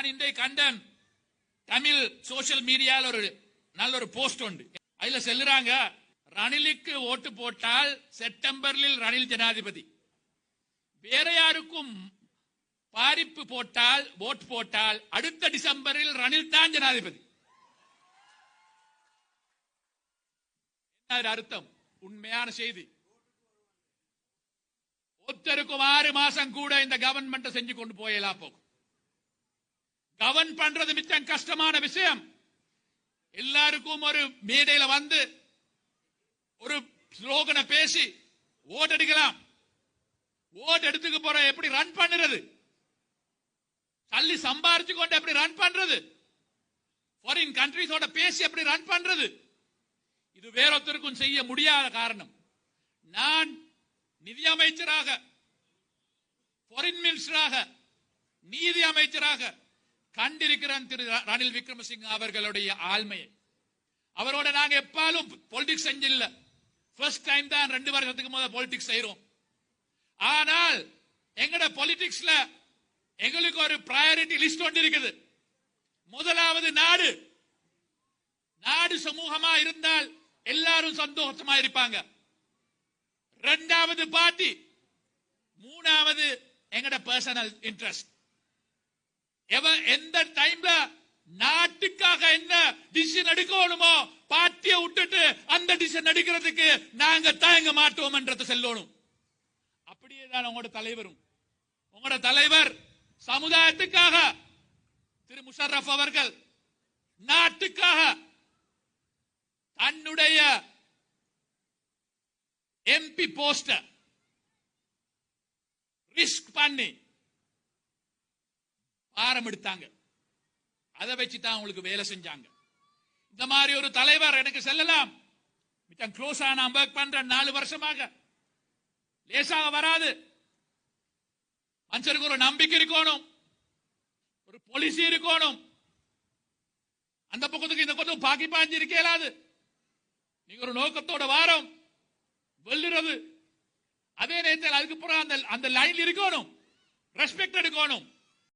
நான் இன்றைய கண்டன். தமிழ் சோசியல் மீடியால ஒரு நல்ல ஒரு போஸ்ட் உண்டு. அதுல செல்லுறாங்க ரணிலுக்கு ஓட்டு போட்டால் செப்டம்பரில் ரணில் ஜனாதிபதி. வேற யாருக்கும் பாரிப்பு போட்டால் ஓட் போட்டால் அடுத்த டிசம்பரில் ரணில் தான் ஜனாதிபதி. அர்த்தம்? உண்மையான செய்தி. ஒருத்தருக்கும் ஆறு மாசம் கூட இந்த கவர்மெண்ட் செஞ்சு கொண்டு போயலாம் போகும். கவன் பண்றது மிச்சம் கஷ்டமான விஷயம். எல்லாருக்கும் ஒரு மேடையில வந்து ஒரு ஸ்லோகனை பேசி ஓட் அடிக்கலாம். ஓட் எடுத்துக்க போற எப்படி ரன் பண்ணுறது? தள்ளி சம்பாரிச்சு கொண்டு எப்படி ரன் பண்றது? ஃபாரின் கண்ட்ரிஸோட பேசி எப்படி ரன் பண்றது? இது வேறொருத்தருக்கும் செய்ய முடியாத காரணம். நான் நிதி அமைச்சராக ஃபாரின் மினிஸ்டராக நீதி அமைச்சராக கண்டிருக்கிறேன் திரு ரணில் விக்ரமசிங்க அவர்களுடைய ஆழ்மையை அவரோட நாங்க எப்பாலும் பொலிட்டிக்ஸ் செஞ்சில்ல. ஃபர்ஸ்ட் டைம் தான் ரெண்டு வருஷத்துக்கு முதல் பொலிட்டிக்ஸ் செய்யறோம் ஆனால் எங்கட பொலிட்டிக்ஸ்ல எங்களுக்கு ஒரு ப்ரையாரிட்டி லிஸ்ட் ஒன்று இருக்குது. முதலாவது நாடு. நாடு சமூகமா இருந்தால் எல்லாரும் சந்தோஷமா இருப்பாங்க. ரெண்டாவது பார்ட்டி மூணாவது எங்கட பர்சனல் இன்ட்ரெஸ்ட் எவன் எந்த டைம்ல நாட்டுக்காக என்ன டிசிஷன் எடுக்கணுமோ பார்ட்டிய விட்டுட்டு அந்த டிசிஷன் எடுக்கிறதுக்கு நாங்க தயங்க மாட்டோம் என்றதை செல்லணும். அப்படியே தான் உங்களோட தலைவரும். உங்களோட தலைவர் சமுதாயத்துக்காக திரு முஷரப் அவர்கள் நாட்டுக்காக தன்னுடைய எம்பி போஸ்ட ரிஸ்க் பண்ணி பாரம் எடுத்தாங்க. அதை வச்சு தான் அவங்களுக்கு வேலை செஞ்சாங்க. இந்த மாதிரி ஒரு தலைவர் எனக்கு செல்லலாம். மிச்சம் க்ளோஸா நான் ஒர்க் பண்றேன் நாலு வருஷமாக. லேசாக வராது. மனுஷனுக்கு ஒரு நம்பிக்கை இருக்கணும். ஒரு பாலிசி இருக்கணும். அந்த பக்கத்துக்கு இந்த பக்கத்துக்கு பாக்கி பாஞ்சு இருக்க இயலாது. நீங்க ஒரு நோக்கத்தோட வாரம். வெல்லுறது. அதே நேரத்தில் அதுக்கு அப்புறம் அந்த அந்த லைன்ல இருக்கணும். ரெஸ்பெக்ட் எடுக்கணும்.